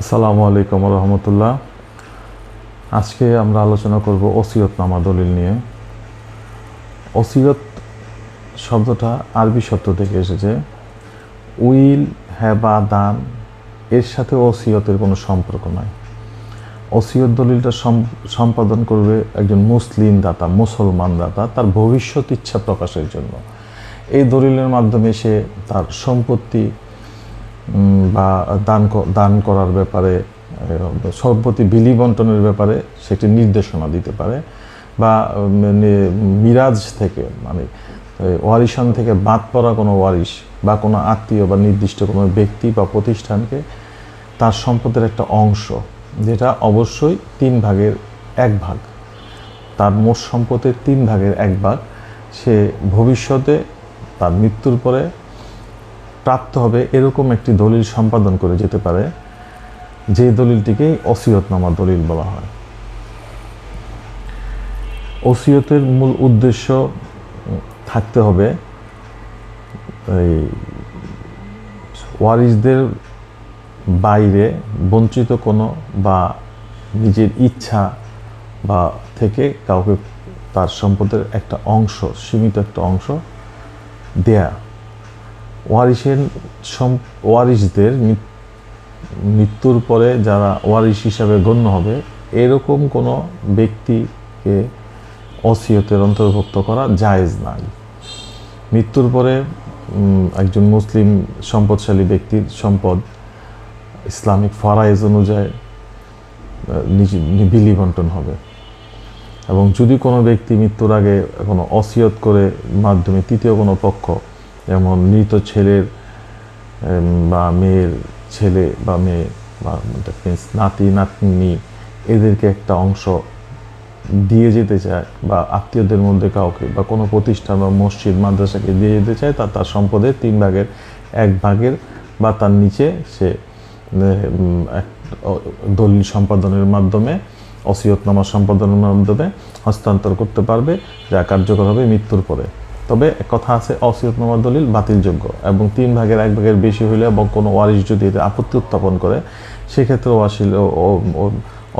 আসসালামু আলাইকুম রহমতুল্লাহ। আজকে আমরা আলোচনা করব ওসিয়তনামা দলিল নিয়ে। ওসিয়ত শব্দটা আরবি শব্দ থেকে এসেছে। উইল, হ্যাবা, দান, এর সাথে ওসিয়তের কোনো সম্পর্ক নাই। ওসিয়ত দলিলটা সম্পাদন করবে একজন মুসলিম দাতা, মুসলমান দাতা, তার ভবিষ্যৎ ইচ্ছা প্রকাশের জন্য। এই দলিলের মাধ্যমে সে তার সম্পত্তি বা দান দান করার ব্যাপারে সম্পত্তি বিলি বন্টনের ব্যাপারে সেটি নির্দেশনা দিতে পারে। বা মিরাজ থেকে মানে ওয়ারিশান থেকে বাদ পড়া কোনো ওয়ারিশ বা কোনো আত্মীয় বা নির্দিষ্ট কোনো ব্যক্তি বা প্রতিষ্ঠানকে তার সম্পদের একটা অংশ, যেটা অবশ্যই তিন ভাগের এক ভাগ, তার মোট সম্পদের তিন ভাগের এক ভাগ, সে ভবিষ্যতে তার মৃত্যুর পরে প্রাপ্ত হবে এরকম একটি দলিল সম্পাদন করে যেতে পারে, যে দলিলটিকেই অসিয়তনামা দলিল বলা হয়। ওসিয়তের মূল উদ্দেশ্য থাকতে হবে এই ওয়ারিসদের বাইরে বঞ্চিত কোনো বা নিজের ইচ্ছা বা থেকে কাউকে তার সম্পদের একটা অংশ, সীমিত একটা অংশ দেয়া। ওয়ারিসের মৃত- মৃত্যুর পরে যারা ওয়ারিস হিসাবে গণ্য হবে, এরকম কোনো ব্যক্তিকে অসিয়তের অন্তর্ভুক্ত করা জায়েজ নাই। মৃত্যুর পরে একজন মুসলিম সম্পদশালী ব্যক্তির সম্পদ ইসলামিক ফরাইজ অনুযায়ী বিলি বন্টন হবে। এবং যদি কোনো ব্যক্তি মৃত্যুর আগে কোনো অসিয়ত করে মাধ্যমে তৃতীয় কোনো পক্ষ যেমন মৃত ছেলের বা মেয়ের ছেলে বা মেয়ে বা নাতি, নাতনি, এদেরকে একটা অংশ দিয়ে যেতে চায় বা আত্মীয়দের মধ্যে কাউকে বা কোনো প্রতিষ্ঠান বা মসজিদ, মাদ্রাসাকে দিয়ে যেতে চায়, তা তার সম্পদের তিন ভাগের এক ভাগের বা তার নিচে সে দলিল সম্পাদনের মাধ্যমে অসিয়তনামা সম্পাদনের মাধ্যমে হস্তান্তর করতে পারবে, যা কার্যকর হবে মৃত্যুর পরে। তবে কথা আছে অসিয়তনামা দলিল বাতিলযোগ্য এবং তিন ভাগের এক ভাগের বেশি হইলে এবং কোনো ওয়ারিশ যদি এতে আপত্তি উত্থাপন করে সেক্ষেত্রে ওয়াসিল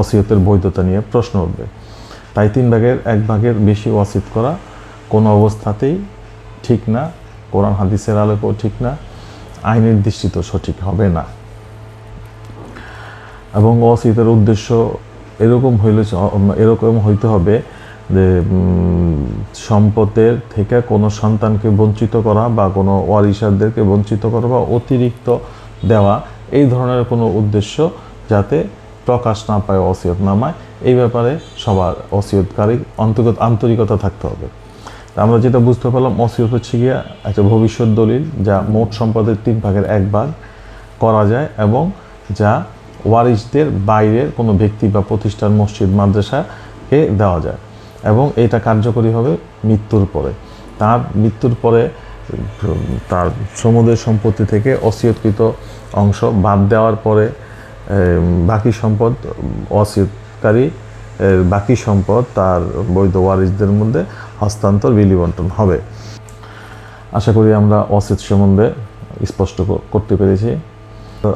অসিয়তের বৈধতা নিয়ে প্রশ্ন উঠবে। তাই তিন ভাগের এক ভাগের বেশি ওয়াসিত করা কোনো অবস্থাতেই ঠিক না, কোরআন হাদিসের আলোকেও ঠিক না, আইনের দৃষ্টিতেও সঠিক হবে না। এবং অসিতের উদ্দেশ্য এরকম হইলে, এরকম হইতে হবে যে সম্পদের থেকে কোনো সন্তানকে বঞ্চিত করা বা কোনো ওয়ারিসারদেরকে বঞ্চিত করা বা অতিরিক্ত দেওয়া, এই ধরনের কোনো উদ্দেশ্য যাতে প্রকাশ না পায় অসিয়ত নামায় এই ব্যাপারে সবার অসিয়তকারী অন্তর্গত আন্তরিকতা থাকতে হবে। আমরা যেটা বুঝতে পারলাম অসিয়ত হচ্ছে গিয়া একটা ভবিষ্যৎ দলিল যা মোট সম্পদের তিন ভাগের এক ভাগ করা যায় এবং যা ওয়ারিসদের বাইরের কোনো ব্যক্তি বা প্রতিষ্ঠান, মসজিদ, মাদ্রাসাকে দেওয়া যায়। এবং এটা কার্যকরী হবে মৃত্যুর পরে। তার মৃত্যুর পরে, তার সমুদ্রের সম্পত্তি থেকে অসিয়তকৃত অংশ বাদ দেওয়ার পরে বাকি সম্পদ, অসিয়তকারী বাকি সম্পদ তার বৈধ ওয়ারিসদের মধ্যে হস্তান্তর বিলি বন্টন হবে। আশা করি আমরা অসিত সম্বন্ধে স্পষ্ট করতে পেরেছি।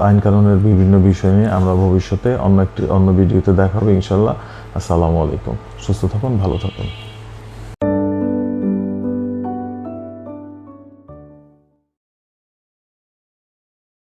আইন কানুনের বিভিন্ন বিষয় নিয়ে আমরা ভবিষ্যতে অন্য একটি, অন্য ভিডিওতে দেখাবো, ইনশাল্লাহ। আসসালামু আলাইকুম। সুস্থ থাকুন ভালো থাকুন।